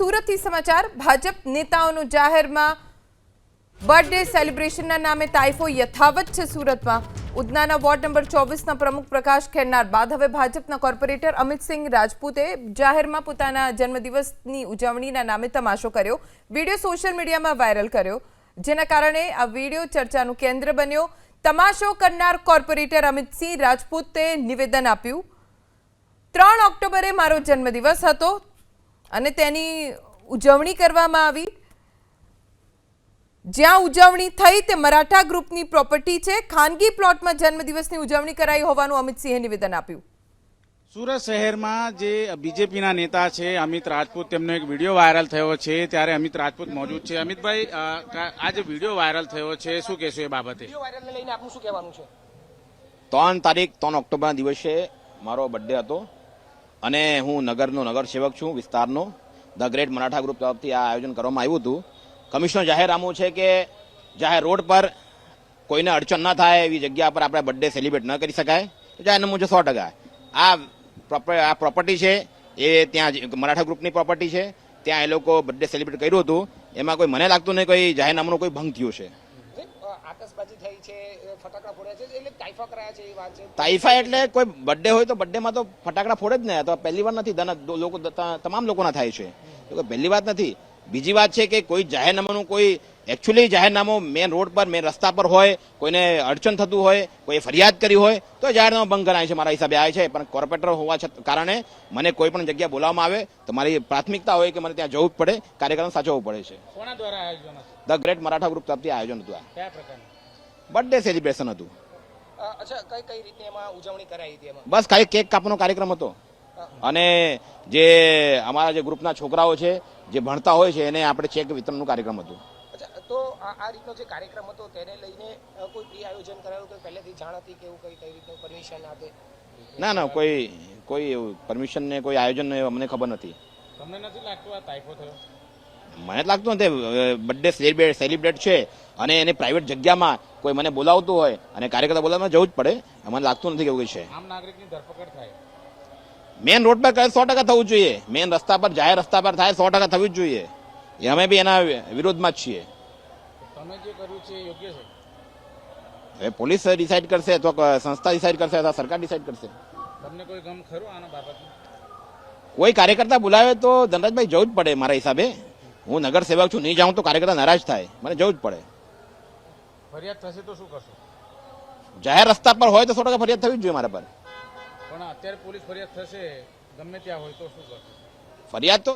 સુરતથી સમાચાર. ભાજપ નેતાઓનું જાહેરમાં બર્થડે સેલિબ્રેશનના નામે તાઇફો યથાવત છે સુરતમાં. ઉધનાના વોર્ડ નંબર ચોવીસના પ્રમુખ પ્રકાશ ખેરનાર. બાદ હવે ભાજપના કોર્પોરેટર અમિતસિંહ રાજપૂતે જાહેરમાં પોતાના જન્મદિવસની ઉજવણીના નામે તમાશો કર્યો. વીડિયો સોશિયલ મીડિયામાં વાયરલ કર્યો. જેના કારણે આ વીડિયો ચર્ચાનું કેન્દ્ર બન્યો. તમાશો કરનાર કોર્પોરેટર અમિતસિંહ રાજપૂતે નિવેદન આપ્યું. ત્રણ ઓક્ટોબરે મારો જન્મદિવસ હતો. અને તેની ઉજવણી કરવામાં આવી. જ્યાં ઉજવણી થઈ તે મરાઠા ગ્રુપની પ્રોપર્ટી છે. ખાનગી પ્લોટમાં જન્મદિવસની ઉજવણી કરાઈ હોવાનું અમિતસિંહે નિવેદન આપ્યું. સુરત શહેરમાં જે બીજેપીના નેતા છે અમિત રાજપૂત તેમનો એક વીડિયો વાયરલ થયો છે. ત્યારે અમિત રાજપૂત મોજૂદ છે. અમિતભાઈ આ જે વીડિયો વાયરલ થયો છે શું કહેશો એ બાબતે? વીડિયો વાયરલને શું કહેવાનું છે? ત્રણ તારીખ ત્રણ ઓક્ટોબરના દિવસે મારો બર્થડે હતો. અને હું નગરનો નગર સેવક છું, વિસ્તારનો. ધ ગ્રેટ મરાઠા ગ્રુપ તરફથી આ આયોજન કરવામાં આવ્યું હતું. કમિશનર જાહેરનામું છે કે જાહેર રોડ પર કોઈને અડચણ ન થાય, એવી જગ્યા પર આપણે બર્થડે સેલિબ્રેટ ન કરી શકાય. જાહેરનામું છે સો ટકા. આ પ્રોપર આ પ્રોપર્ટી છે, એ ત્યાં મરાઠા ગ્રુપની પ્રોપર્ટી છે. ત્યાં એ લોકો બર્થડે સેલિબ્રેટ કર્યું હતું. એમાં કોઈ મને લાગતું નહીં કોઈ જાહેરનામાનો કોઈ ભંગ થયો છે. આતશબાજી થઈ છે ફટાકડા ફોડ્યા છે, એટલે તાઇફા કરાયા છે એ વાત છે. તાઇફા એટલે કોઈ બર્થડે હોય તો બર્થડેમાં તો ફટાકડા ફોડે જ ને તો પહેલી વાર નથી દન લોકો તમામ લોકોના થાય છે. તો પહેલી વાત નથી. બીજી વાત છે કે કોઈ જાહેરનામાનું કોઈ એકચ્યુઅલી જાહેરનામું મેન રોડ પર મેન રસ્તા પર હોય કોઈને અડચણ થતું હોય કોઈ ફરિયાદ કરી હોય તો જાહેરનામું ભંગ કરાય છે મારા હિસાબે આવે છે. પણ કોર્પોરેટર હોવા છત- કારણે મને કોઈ પણ જગ્યા બોલાવવામાં આવે તો મારી પ્રાથમિકતા હોય કે મને ત્યાં જવું જ પડે કાર્યક્રમ સાચવવો પડે છે. કોના દ્વારા આયોજન ધ ગ્રેટ મરાઠા ગ્રુપ તરફથી આયોજન હતું આ. બર્થડે સેલિબ્રેશન હતું. અચ્છા કઈ કઈ રીતે એમાં ઉજવણી કરાઈ હતી એમાં? બસ ખાલી કેક કાપવાનો કાર્યક્રમ હતો. અને જે અમારા જે ગ્રુપના છોકરાઓ છે જે ભણતા હોય છે એને આપણે ચેક વિતરણનું કાર્યક્રમ હતું. આ આ રીતનો જે કાર્યક્રમ હતો તેને લઈને કોઈ પ્રી આયોજન કરાયું કે પહેલેથી જાણ હતી કે એવું કઈ કઈ રીતનું પરમિશન આપે? ના ના કોઈ કોઈ એવું પરમિશન ને કોઈ આયોજન અમને ખબર નથી. તમને નથી લાગતું આ તાઇફો થયો? મને જ લાગતું નથી. બર્થડે સેલિબ્રેટ સેલિબ્રેટ છે અને એને પ્રાઇવેટ જગ્યામાં કોઈ મને બોલાવતું હોય અને કાર્યકર્તા બોલાવવા જવું જ પડે. મને લાગતું નથી કેવું છે. આમ નાગરિકની ધરપકડ થાય. મેન રોડ પર સો ટકા થવું જોઈએ. મેન રસ્તા પર જાહેર રસ્તા પર થાય સો ટકા થવું જ જોઈએ. એ અમે બી એના વિરોધમાં જ છીએ. તમે જે કર્યું છે એ યોગ્ય છે? હવે પોલીસ ડિસાઈડ કરશે અથવા સંસ્થા ડિસાઈડ કરશે અથવા સરકાર ડિસાઈડ કરશે? તમને કોઈ ગમ ખરું આના બાબતે કોઈ કાર્યકર્તા બોલાવે તો ધનરાજભાઈ જવું જ પડે મારા હિસાબે. હું નગર સેવક છું નહીં જાઉં તો કાર્યકર્તા નારાજ થાય. મને જવું જ પડે. ફરિયાદ થશે તો શું કરશો? જાહેર રસ્તા પર હોય તો સો ટકા ફરિયાદ થવી જ જોઈએ મારા પર. પણ અત્યારે પોલીસ ફરિયાદ થશે ગમે ત્યાં હોય તો શું કરશો? ફરિયાદ તો